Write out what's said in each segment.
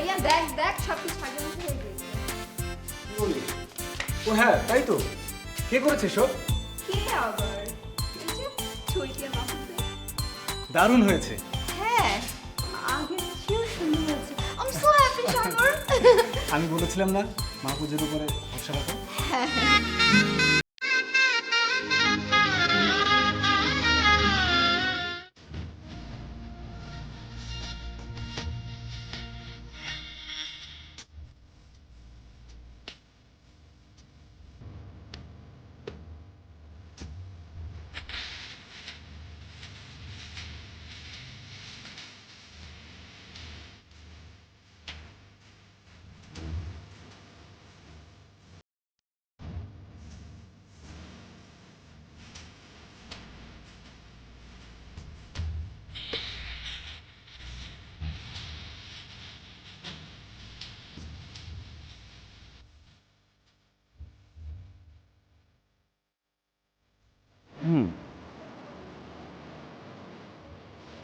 ভাইয়া দেখ দেখ সব কিছু আগের হয়ে গেছে। কি ও হ্যাঁ তাই তো। কে করেছে সব কে আবার? এই যে ছইটিয়া মাহমুদ দারুণ হয়েছে। হ্যাঁ সুন্দর হয়েছে। আম সো হ্যাপি সাগর আমি বলেছিলাম না মাহফুজের উপরে ভরসা রাখো। হুম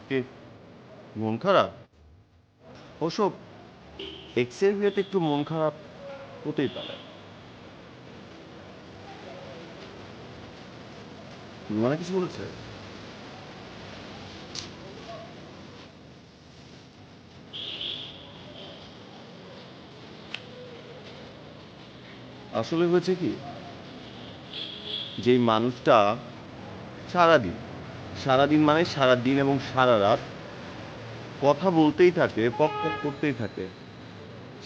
কে? মন খারাপ? ওসব এক্সের বিয়েতে একটু মন খারাপ হতেই পারে। মানে কিছু বলেছে? আসলে হয়েছে কি? যেই মানুষটা সারাদিন সারাদিন মানে সারাদিন এবং সারা রাত কথা বলতেই থাকে পক পক করতেই থাকে।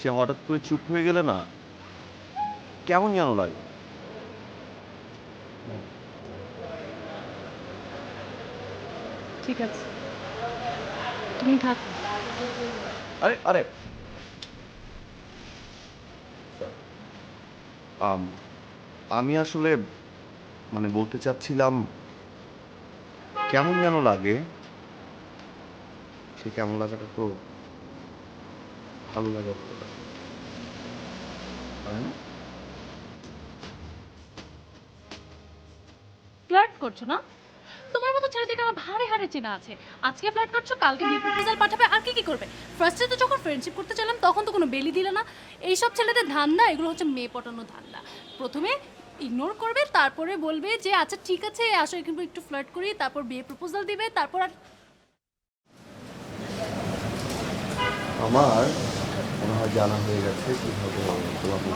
সে হঠাৎ করে চুপ হয়ে গেলে না? কেমন যেন লাগে। ঠিক আছে। তুমি থাক। আরে আরে। আম, আমি আসলে মানে বলতে চাচ্ছিলাম কেমন যেন লাগে, সে কেমন লাগাটা তো ভালো লাগা। ফ্লার্ট করছ না? তোমার মতো ছেলেদেরকে আমার ভারে হারে চেনা আছে। আজকে ফ্লার্ট করছ, কালকে প্রপোজাল পাঠাবে, আর কি কি করবে? ফার্স্টে তো যখন ফ্রেন্ডশিপ করতে চাইলাম, তখন তো কোনো বেলি দিলে না। এইসব ছেলেদের ধান্দা, এগুলো হচ্ছে মেয়ে পটানো ধান্দা। প্রথমে ইগনোর করবে, তারপরে বলবে যে আচ্ছা ঠিক আছে, আসো কিন্তু একটু ফ্লার্ট করি। তারপর বিয়ে প্রপোজাল দিবে, তারপর আর আমার মনে হয় জানা হয়ে গেছে কীভাবে তোমাকে